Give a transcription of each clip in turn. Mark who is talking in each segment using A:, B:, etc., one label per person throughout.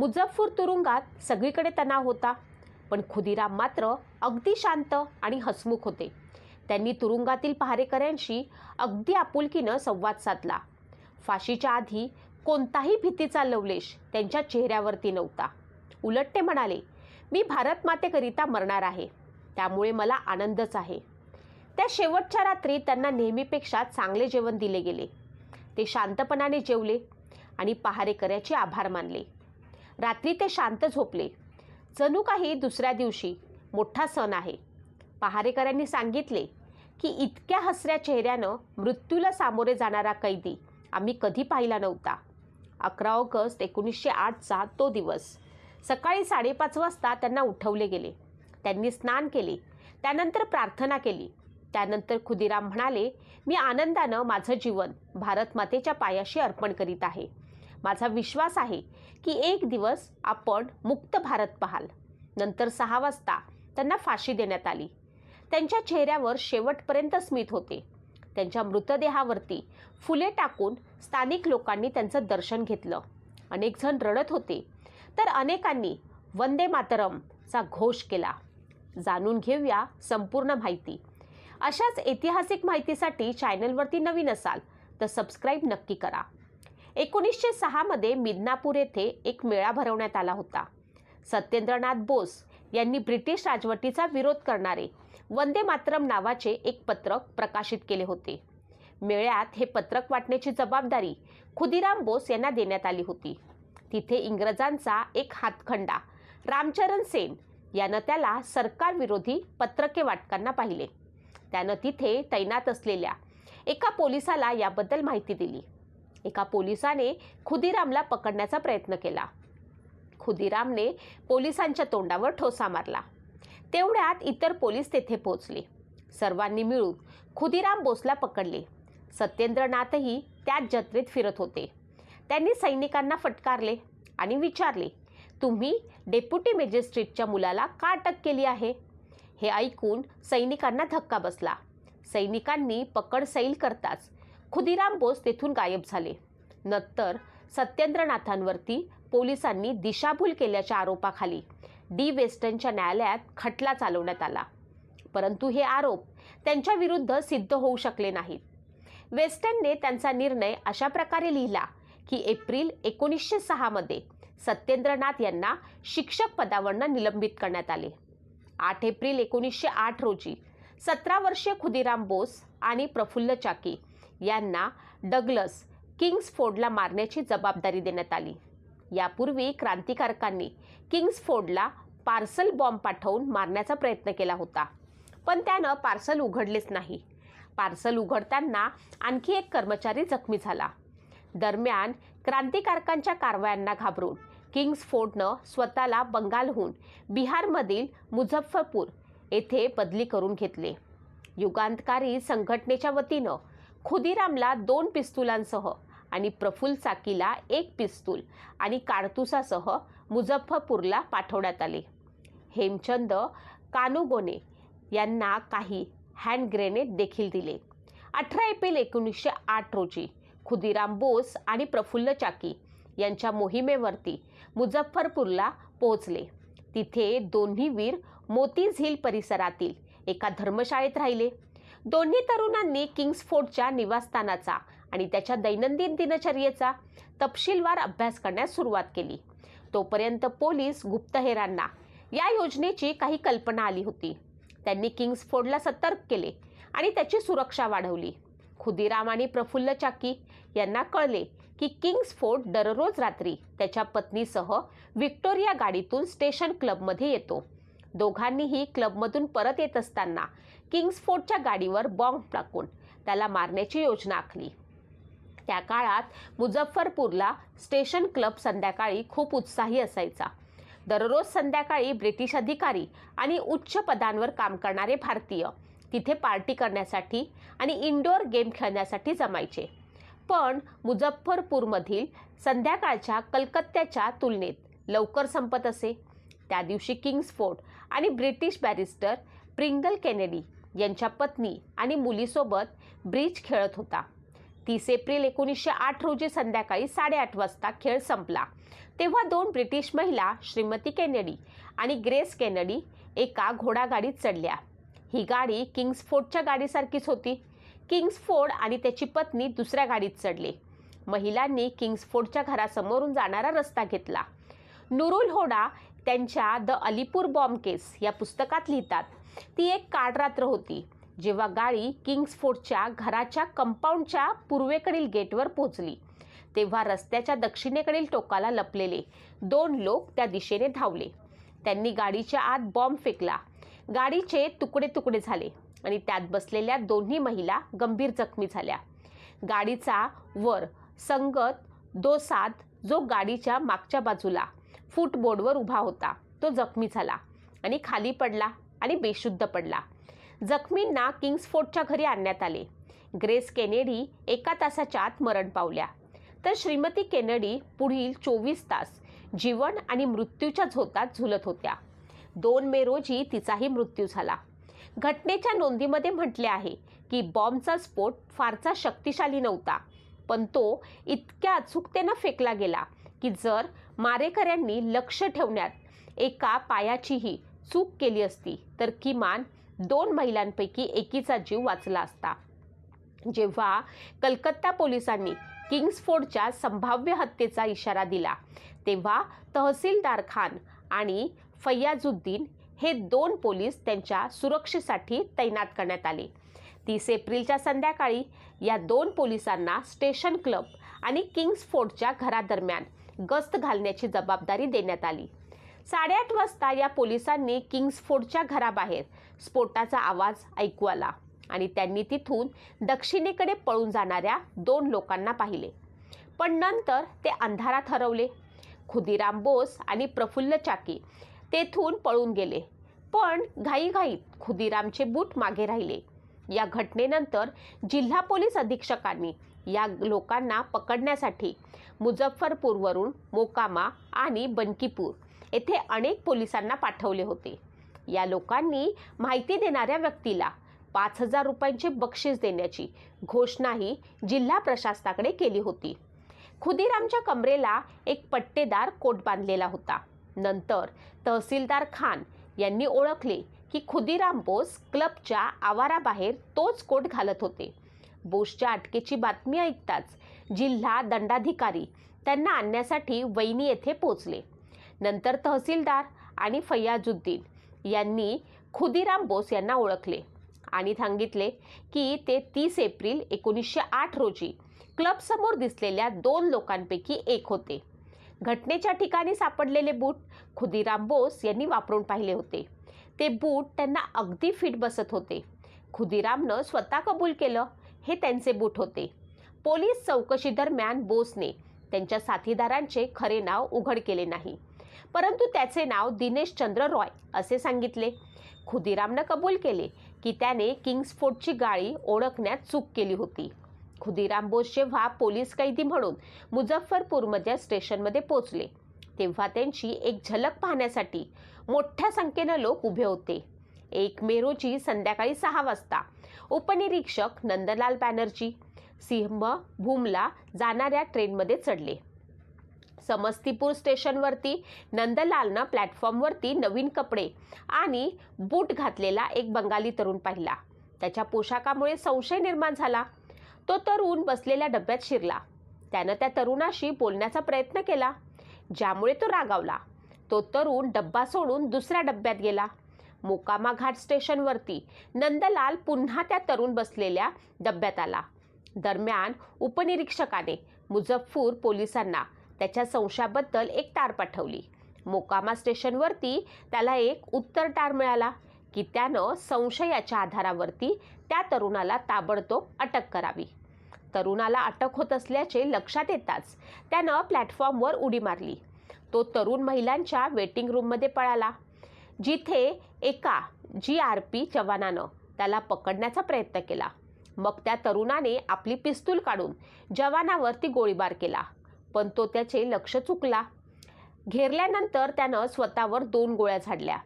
A: मुझफ्फर तुरुंगात सगळीकडे तणाव होता पण खुदिराम मात्र अगदी शांत आणि हसमुख होते. त्यांनी तुरुंगातील पहारेकऱ्यांशी अगदी आपुलकीनं संवाद साधला. फाशीच्या आधी कोणताही भीतीचा लवलेश त्यांच्या चेहऱ्यावरती नव्हता. उलट ते म्हणाले मी भारत मातेकरिता मरणार आहे. त्यामुळे मला आनंदच आहे. त्या शेवटच्या रात्री त्यांना नेहमीपेक्षा चांगले जेवण दिले गेले. ते शांतपणाने जेवले आणि पहारेकऱ्याचे आभार मानले. रात्री ते शांत झोपले. जणू काही दुसऱ्या दिवशी मोठा सण आहे. पहारेकऱ्यांनी सांगितले की इतक्या हसऱ्या चेहऱ्यानं मृत्यूला सामोरे जाणारा कैदी आम्ही कधी पाहिला नव्हता. अकरा ऑगस्ट एकोणीसशे आठचा तो दिवस. सकाळी साडेपाच वाजता त्यांना उठवले गेले. त्यांनी स्नान केले. त्यानंतर प्रार्थना केली. त्यानंतर खुदिराम म्हणाले मी आनंदानं माझं जीवन भारतमातेच्या पायाशी अर्पण करीत आहे. माझा विश्वास आहे की एक दिवस आपण मुक्त भारत पाहाल. नंतर सहा वाजता त्यांना फाशी देण्यात आली. त्यांच्या चेहऱ्यावर शेवटपर्यंत स्मित होते. त्यांच्या मृतदेहावरती फुले टाकून स्थानिक लोकांनी त्यांचं दर्शन घेतलं. अनेक जण रडत होते. तर अनेकांनी वंदे मातरमचा घोष केला. जाणून घेऊया संपूर्ण माहिती. अशाच ऐतिहासिक माहितीसाठी चॅनलवरती नवीन असाल तर सबस्क्राईब नक्की करा. एकोणीसशे सहामध्ये मिदनापूर येथे एक मेळा भरवण्यात आला होता. सत्येंद्रनाथ बोस यांनी ब्रिटिश राजवटीचा विरोध करणारे वंदे मातरम नावाचे एक पत्रक प्रकाशित केले होते. मेळ्यात हे पत्रक वाटण्याची जबाबदारी खुदिराम बोस यांना देण्यात आली होती. तिथे इंग्रजांचा एक हातखंडा रामचरण सेन यानं त्याला सरकारविरोधी पत्रके वाटकांना पाहिले. त्यानं तिथे तैनात असलेल्या एका पोलिसाला याबद्दल माहिती दिली. एका पोलिसाने खुदिरामला पकडण्याचा प्रयत्न केला. खुदिरामने पोलिसांच्या तोंडावर ठोसा मारला. तेवढ्यात इतर पोलीस तेथे पोहोचले. सर्वांनी मिळून खुदिराम बोसला पकडले. सत्येंद्रनाथही त्याच जत्रेत फिरत होते. त्यांनी सैनिकांना फटकारले आणि विचारले तुम्ही डेप्युटी मॅजिस्ट्रेटच्या मुलाला का अटक केली आहे? हे ऐकून सैनिकांना धक्का बसला. सैनिकांनी पकड सैल करताच खुदिराम बोस तेथून गायब झाले. नंतर सत्येंद्रनाथांवरती पोलिसांनी दिशाभूल केल्याच्या आरोपाखाली डी वेस्टनच्या न्यायालयात खटला चालवण्यात आला. परंतु हे आरोप त्यांच्या विरुद्ध सिद्ध होऊ शकले नाहीत. वेस्टनने त्यांचा निर्णय अशा प्रकारे लिहिला की एप्रिल एकोणीसशे सहामध्ये सत्येंद्रनाथ यांना शिक्षक पदावरनं निलंबित करण्यात आले. आठ एप्रिल एकोणीसशे आठ रोजी सतरा वर्षीय खुदिराम बोस आणि प्रफुल्ल चाकी यांना डगलस किंग्सफोर्डला मारण्याची जबाबदारी देण्यात आली. यापूर्वी क्रांतिकारकांनी किंग्सफोर्डला पार्सल बॉम्ब पाठवून मारण्याचा प्रयत्न केला होता पण त्यानं पार्सल उघडलेच नाही. पार्सल उघडताना आणखी एक कर्मचारी जखमी झाला. दरम्यान क्रांतिकारकांच्या कारवायांना घाबरून किंग्सफोर्डनं स्वतःला बंगालहून बिहारमधील मुझफ्फरपूर येथे बदली करून घेतले. युगांतकारी संघटनेच्या वतीनं खुदिरामला दोन पिस्तुलांसह आणि प्रफुल्ल चाकीला एक पिस्तूल आणि कारतुसासह मुझफ्फरपूरला पाठवण्यात आले. हेमचंद कानुगोने यांना काही हँड ग्रेनेड देखील दिले. अठरा एप्रिल एकोणीसशे आठ रोजी खुदिराम बोस आणि प्रफुल्ल चाकी यांच्या मोहिमेवरती मुझफ्फरपूरला पोहोचले. तिथे दोन्ही वीर मोतीझ हिल परिसरातील एका धर्मशाळेत राहिले. दोन्ही तरुणांनी किंग्सफोर्डच्या निवासस्थानाचा आणि त्याच्या दैनंदिन दिनचर्येचा तपशीलवार अभ्यास करण्यास सुरुवात केली. तोपर्यंत पोलीस गुप्तहेरांना या योजनेची काही कल्पना आली होती. त्यांनी किंग्सफोर्डला सतर्क केले आणि त्याची सुरक्षा वाढवली. खुदिराम आणि प्रफुल्ल चाकी यांना कळले की किंग्सफोर्ड दररोज रात्री त्याच्या पत्नीसह व्हिक्टोरिया गाडीतून स्टेशन क्लबमध्ये येतो. दोघांनीही क्लबमधून परत येत असताना किंग्सफोर्डच्या गाडीवर बॉम्ब टाकून त्याला मारण्याची योजना आखली. त्या काळात मुझफ्फरपूरला स्टेशन क्लब संध्याकाळी खूप उत्साही असायचा. दररोज संध्याकाळी ब्रिटिश अधिकारी आणि उच्च पदांवर काम करणारे भारतीय तिथे पार्टी करण्यासाठी आणि इनडोअर गेम खेळण्यासाठी जमायचे. पण मुझफ्फरपूरमधील संध्याकाळच्या कलकत्त्याच्या तुलनेत लवकर संपत असे. त्या दिवशी किंग्सफोर्ड आणि ब्रिटिश बॅरिस्टर प्रिंगल केनेडी यांच्या पत्नी आणि मुलीसोबत ब्रिज खेळत होता. तीस एप्रिल एकोणीसशे आठ रोजी संध्याकाळी साडेआठ वाजता खेळ संपला. तेव्हा दोन ब्रिटिश महिला श्रीमती केनेडी आणि ग्रेस केनेडी एका घोडागाडीत चढल्या. ही गाडी किंग्सफोर्डच्या गाडीसारखीच होती. किंग्सफोर्ड आणि त्याची पत्नी दुसऱ्या गाडीत चढले. महिलांनी किंग्सफोर्डच्या घरासमोरून जाणारा रस्ता घेतला. नुरुल होडा त्यांच्या द अलीपूर बॉम्ब केस या पुस्तकात लिहितात. ती एक काळरात्र होती जेव्हा गाडी किंग्सफोर्डच्या घराच्या कंपाऊंडच्या पूर्वेकडील गेटवर पोहोचली. तेव्हा रस्त्याच्या दक्षिणेकडील टोकाला लपलेले दोन लोक त्या दिशेने धावले. त्यांनी गाडीच्या आत बॉम्ब फेकला. गाडीचे तुकडे तुकडे झाले आणि त्यात बसलेल्या दोन्ही महिला गंभीर जखमी झाल्या. गाडीचा वर संगत दोसाद जो गाडीच्या मागच्या बाजूला फुटबोर्डवर उभा होता. तो जखमी झाला आणि खाली पडला आणि बेशुद्ध पडला. जखमींना किंग्सफोर्डच्या घरी आणण्यात आले. ग्रेस केनेडी एका तासाच्या आत मरण पावल्या. तर श्रीमती केनेडी पुढील चोवीस तास जीवन आणि मृत्यूच्या झोतात झुलत होत्या. दोन मे रोजी तिचाही मृत्यू झाला. घटनेच्या नोंदीमध्ये म्हटले आहे की बॉम्बचा स्फोट फारसा शक्तिशाली नव्हता पण तो इतक्या अचूकतेनं फेकला गेला की जर मारेकऱ्यांनी लक्ष ठेवण्यात एका पायाचीही चूक केली असती तर किमान दोन महिलांपैकी एकीचा जीव वाचला असता. जेव्हा कलकत्ता पोलिसांनी किंग्सफोर्डच्या संभाव्य हत्येचा इशारा दिला तेव्हा तहसीलदार खान आणि फैयाजुद्दीन हे दोन पोलीस त्यांच्या सुरक्षेसाठी तैनात करण्यात आले. तीस एप्रिलच्या संध्याकाळी या दोन पोलिसांना स्टेशन क्लब आणि किंग्सफोर्डच्या घरादरम्यान गस्त घालण्याची जबाबदारी देण्यात आली. साडेआठ वाजता या पोलिसांनी किंग्सफोर्डच्या घराबाहेर स्फोटाचा आवाज ऐकू आला आणि त्यांनी तिथून दक्षिणेकडे पळून जाणाऱ्या दोन लोकांना पाहिले. पण नंतर ते अंधारात हरवले. खुदिराम बोस आणि प्रफुल्ल चाकी तेथून पळून गेले. पण घाईघाईत खुदिरामचे बूट मागे राहिले. या घटनेनंतर जिल्हा पोलीस अधीक्षकांनी या लोकांना पकडण्यासाठी मुझफ्फरपूरवरून मोकामा आणि बनकीपूर येथे अनेक पोलिसांना पाठवले होते. या लोकांनी माहिती देणाऱ्या व्यक्तीला पाच हजार रुपयांचे बक्षीस देण्याची घोषणाही जिल्हा प्रशासनाकडे केली होती. खुदिरामच्या कमरेला एक पट्टेदार कोट बांधलेला होता. नंतर तहसीलदार खान यांनी ओळखले की खुदिराम बोस क्लबच्या आवाराबाहेर तोच कोट घालत होते. बोसच्या अटकेची बातमी ऐकताच जिल्हा दंडाधिकारी त्यांना आणण्यासाठी वैनी येथे पोचले नंतर तहसीलदार आणि फैयाजुद्दीन यांनी खुदिराम बोस यांना ओळखले आणि सांगितले की ते तीस एप्रिल एकोणीसशे आठ रोजी क्लबसमोर दिसलेल्या दोन लोकांपैकी एक होते. घटनेच्या ठिकाणी सापडलेले बूट खुदिराम बोस यांनी वापरून पाहिले होते. ते बूट त्यांना अगदी फिट बसत होते. खुदिरामनं स्वतः कबूल केलं हे त्यांचे बूट होते. पोलीस चौकशी दरम्यान बोसने त्यांच्या साथीदारांचे खरे नाव उघड केले नाही. परंतु त्याचे नाव दिनेश चंद्र रॉय असे सांगितले. खुदिरामनं कबूल केले की त्याने किंग्सफोर्डची गाडी ओळखण्यात चूक केली होती. खुदिराम बोस जेव्हा पोलीस कैदी म्हणून मुझफ्फरपूरमध्ये स्टेशनमध्ये पोचले तेव्हा त्यांची एक झलक पाहण्यासाठी मोठ्या संख्येनं लोक उभे होते. एक मे रोजी संध्याकाळी सहा वाजता. उपनिरीक्षक नंदलाल बॅनर्जी सिंह भूमला जाणाऱ्या ट्रेनमध्ये चढले. समस्तीपूर स्टेशनवरती नंदलालनं प्लॅटफॉर्मवरती नवीन कपडे आणि बूट घातलेला एक बंगाली तरुण पाहिला. त्याच्या पोशाखामुळे संशय निर्माण झाला. तो तरुण बसलेल्या डब्यात शिरला. त्यानं त्या तरुणाशी बोलण्याचा प्रयत्न केला ज्यामुळे तो रागावला. तो तरुण डब्बा सोडून दुसऱ्या डब्यात गेला. मोकामा घाट स्टेशनवरती नंदलाल पुन्हा त्या तरुण बसलेल्या डब्यात आला. दरम्यान उपनिरीक्षकाने मुझफ्फूर पोलिसांना त्याच्या संशयाबद्दल एक तार पाठवली. मोकामा स्टेशनवरती त्याला एक उत्तर तार मिळाला की त्यानं संशयाच्या आधारावरती त्या तरुणाला ताबडतोब अटक करावी. तरुणाला अटक होत असल्याचे लक्षात येताच त्यानं प्लॅटफॉर्मवर उडी मारली. तो तरुण महिलांच्या वेटिंग रूममध्ये पळाला. जिथे एका जी आर पी जवानानं त्याला पकडण्याचा प्रयत्न केला. मग त्या तरुणाने आपली पिस्तूल काढून जवानावरती गोळीबार केला पण तो त्याचे लक्ष चुकला. घेरल्यानंतर त्यानं स्वतःवर दोन गोळ्या झाडल्या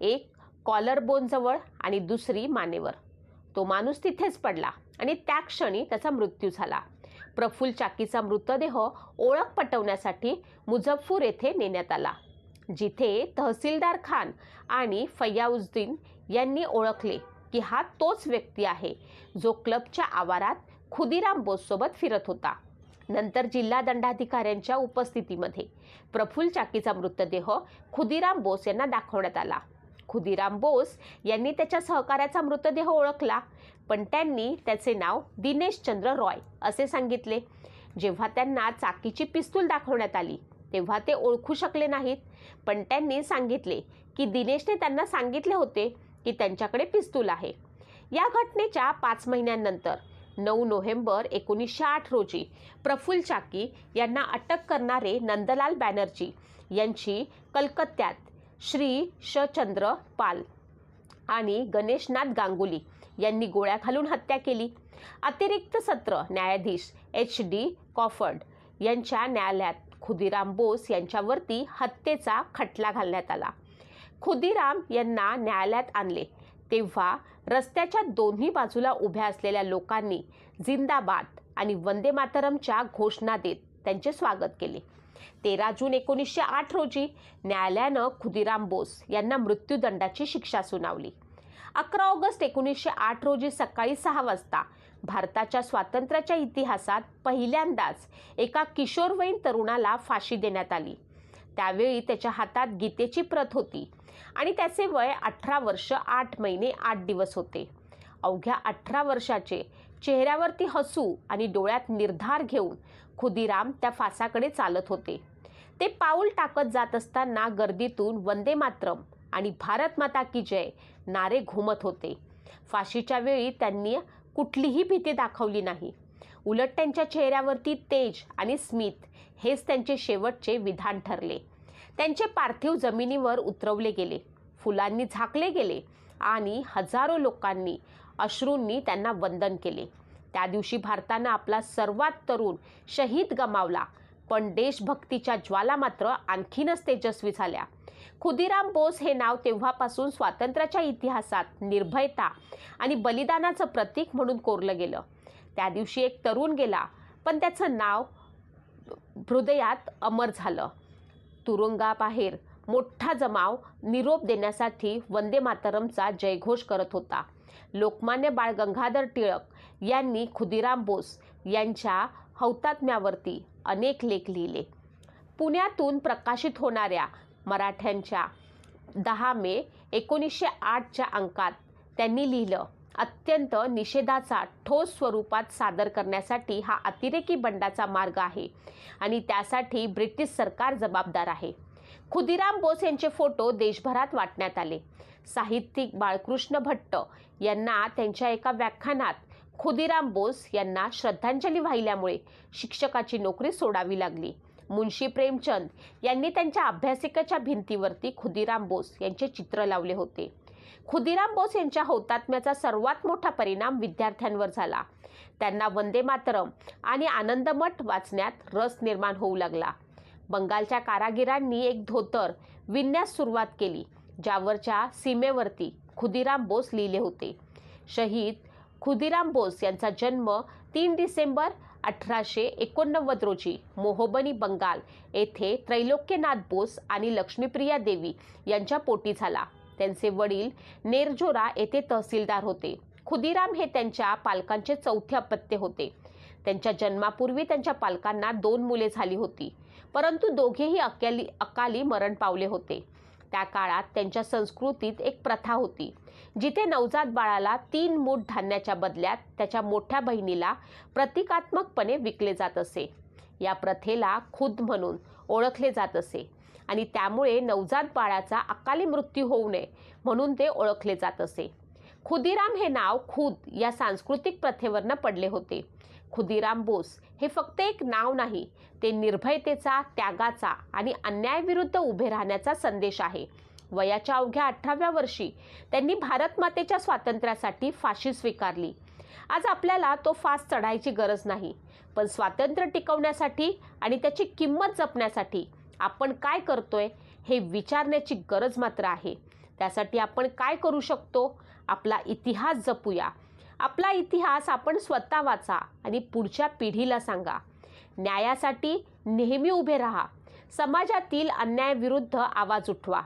A: एक कॉलर बोनजवळ आणि दुसरी मानेवर. तो माणूस तिथेच पडला आणि त्या क्षणी त्याचा मृत्यू झाला. प्रफुल्ल चाकीचा मृतदेह ओळख पटवण्यासाठी मुझफ्फूर येथे नेण्यात आला. जिथे तहसीलदार खान आणि फैयाउद्दीन यांनी ओळखले की हा तोच व्यक्ती आहे जो क्लबच्या आवारात खुदिराम बोससोबत फिरत होता. नंतर जिल्हा दंडाधिकाऱ्यांच्या उपस्थितीमध्ये प्रफुल्ल चाकीचा मृतदेह खुदिराम बोस यांना दाखवण्यात आला. खुदिराम बोस यांनी त्याच्या सहकाऱ्याचा मृतदेह ओळखला पण त्यांनी त्याचे नाव दिनेश चंद्र रॉय असे सांगितले. जेव्हा त्यांना चाकीची पिस्तूल दाखवण्यात आली तेव्हा ते ओळखू शकले नाहीत. पण त्यांनी सांगितले की दिनेशने त्यांना सांगितले होते की त्यांच्याकडे पिस्तूल आहे. या घटनेच्या पाच महिन्यांनंतर नऊ नोव्हेंबर एकोणीसशे आठ रोजी प्रफुल्ल चाकी यांना अटक करणारे नंदलाल बॅनर्जी यांची कलकत्त्यात श्री शचंद्र पाल आणि गणेशनाथ गांगुली यांनी गोळ्या घालून हत्या केली. अतिरिक्त सत्र न्यायाधीश एच डी कॉफर्ड यांच्या न्यायालयात खुदिराम बोस यांच्यावरती हत्येचा खटला घालण्यात आला. खुदिराम यांना न्यायालयात आणले. तेव्हा रस्त्याच्या दोन्ही बाजूला उभ्या असलेल्या लोकांनी जिंदाबाद आणि वंदे मातरमच्या घोषणा देत त्यांचे स्वागत केले. तेरा जून एकोणीसशे आठ रोजी न्यायालयानं खुदिराम बोस यांना मृत्यूदंडाची शिक्षा सुनावली. अकरा ऑगस्ट एकोणीसशे आठ रोजी सकाळी सहा वाजता भारताच्या स्वातंत्र्याच्या इतिहासात पहिल्यांदाच एका किशोरवयीन तरुणाला फाशी देण्यात आली. त्यावेळी त्याच्या हातात गीतेची प्रत होती आणि त्याचे वय अठरा वर्ष आठ महिने आठ दिवस होते. अवघ्या अठरा वर्षाचे चेहऱ्यावरती हसू आणि डोळ्यात निर्धार घेऊन खुदिराम त्या फासाकडे चालत होते. ते पाऊल टाकत जात असताना गर्दीतून वंदे मातरम आणि भारत माता की जय नारे घुमत होते. फाशीच्या वेळी त्यांनी कुठलीही भीती दाखवली नाही. उलट त्यांच्या चेहऱ्यावरती तेज आणि स्मित हेच त्यांचे शेवटचे विधान ठरले. त्यांचे पार्थिव जमिनीवर उतरवले गेले. फुलांनी झाकले गेले आणि हजारो लोकांनी अश्रूंनी त्यांना वंदन केले. त्या दिवशी भारतानं आपला सर्वात तरुण शहीद गमावला. पण देशभक्तीच्या ज्वाला मात्र आणखीनच तेजस्वी झाल्या. खुदिराम बोस हे नाव तेव्हापासून स्वातंत्र्याच्या इतिहासात निर्भयता आणि बलिदानाचं प्रतीक म्हणून कोरलं गेलं. त्या दिवशी एक तरुण गेला पण त्याचं नाव हृदयात अमर झालं. तुरुंगाबाहेर मोठा जमाव निरोप देण्यासाठी वंदे मातरमचा जयघोष करत होता. लोकमान्य बाळ गंगाधर टिळक यांनी खुदिराम बोस यांच्या हौतात्म्यावरती अनेक लेख लिहिले. पुण्यातून प्रकाशित होणाऱ्या मराठ्यांच्या दहा मे एकोणीसशे आठच्या अंकात त्यांनी लिहिलं अत्यंत निषेधाचा ठोस स्वरूपात सादर करण्यासाठी हा अतिरेकी बंडाचा मार्ग आहे आणि त्यासाठी ब्रिटिश सरकार जबाबदार आहे. खुदिराम बोस यांचे फोटो देशभरात वाटण्यात आले. साहित्यिक बाळकृष्ण भट्ट यांना त्यांच्या एका व्याख्यानात खुदिराम बोस यांना श्रद्धांजली वाहिल्यामुळे शिक्षकाची नोकरी सोडावी लागली. मुन्शी प्रेमचंद यांनी त्यांच्या अभ्यासिकेच्या भिंतीवरती खुदिराम बोस यांचे चित्र लावले होते. खुदिराम बोस यांच्या हौतात्म्याचा सर्वात मोठा परिणाम विद्यार्थ्यांवर झाला. त्यांना वंदे मातरम आणि आनंदमठ वाचण्यात रस निर्माण होऊ लागला. बंगालच्या कारागिरांनी एक धोतर विणण्यास सुरुवात केली ज्यावरच्या सीमेवरती खुदिराम बोस लिहिले होते. शहीद खुदिराम बोस यांचा जन्म तीन डिसेंबर अठराशे एकोणनव्वद रोजी मोहोबनी बंगाल येथे त्रैलोक्यनाथ बोस आणि लक्ष्मीप्रिया देवी यांच्या पोटी झाला. त्यांचे वडील नेरजोरा येथे तहसीलदार होते. खुदिराम हे त्यांच्या पालकांचे चौथे अपत्य होते. त्यांच्या जन्मापूर्वी त्यांच्या पालकांना दोन मुले झाली होती. परंतु दोघेही अकाली अकाली मरण पावले होते. त्या काळात त्यांच्या संस्कृतीत एक प्रथा होती जिथे नवजात बाळाला तीन मूठ धान्याच्या बदल्यात त्याच्या मोठ्या बहिणीला प्रतिकात्मकपणे विकले जात असे. या प्रथेला खुद म्हणून ओळखले जात असे आणि त्यामुळे नवजात बाळाचा अकाली मृत्यू होऊ नये म्हणून ते ओळखले जात असे. खुदिराम हे नाव खुद या सांस्कृतिक प्रथेवरनं पडले होते. खुदिराम बोस. हे फक्त एक नाव नाही ते निर्भयतेचा त्यागाचा आणि अन्यायाविरुद्ध उभे राहण्याचा संदेश आहे. वयाच्या अवघ्या अठराव्या वर्षी त्यांनी भारतमातेच्या स्वातंत्र्यासाठी फाशी स्वीकारली. आज आपल्याला तो फास चढायची गरज नाही पण स्वातंत्र्य टिकवण्यासाठी आणि त्याची किंमत जपण्यासाठी आपण काय करतोय हे विचारण्याची गरज मात्र आहे. त्यासाठी आपण काय करू शकतो? आपला इतिहास जपूया. आपला इतिहास आपण स्वतः वाचा आणि पुढच्या पिढीला सांगा. न्यायासाठी नेहमी उभे राहा. समाजातील अन्यायाविरुद्ध आवाज उठवा.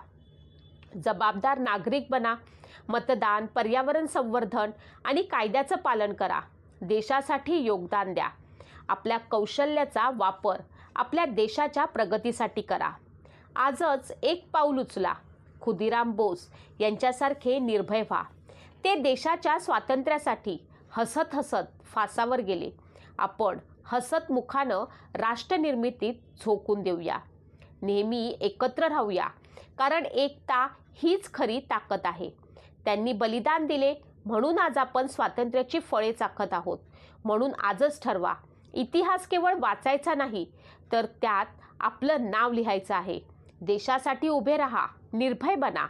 A: जबाबदार नागरिक बना. मतदान पर्यावरण संवर्धन आणि कायद्याचं पालन करा. देशासाठी योगदान द्या. आपल्या कौशल्याचा वापर आपल्या देशाच्या प्रगतीसाठी करा. आजच एक पाऊल उचला. खुदिराम बोस यांच्यासारखे निर्भय व्हा. ते देशाच्या स्वातंत्र्यासाठी हसत हसत फासावर गेले. आपण हसत मुखानं राष्ट्रनिर्मितीत झोकून देऊया. नेहमी एकत्र राहूया. कारण एकता हीच खरी ताकद आहे. त्यांनी बलिदान दिले. म्हणून आज आपण स्वातंत्र्याची फळे चाखत आहोत. म्हणून आजच ठरवा. इतिहास केवळ वाचायचा नाही तर त्यात आपलं नाव लिहायचं आहे. देशासाठी उभे राहा. निर्भय बना.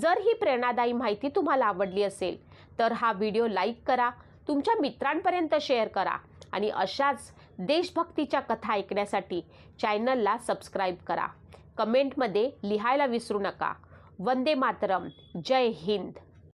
A: जर ही प्रेरणादायी माहिती तुम्हाला आवडली असेल तर हा व्हिडिओ लाईक करा तुमच्या मित्रांपर्यंत शेअर करा आणि अशाच देशभक्तीच्या कथा ऐकण्यासाठी चॅनलला सबस्क्राईब करा. कमेंटमध्ये लिहायला विसरू नका. वंदे मातरम. जय हिंद.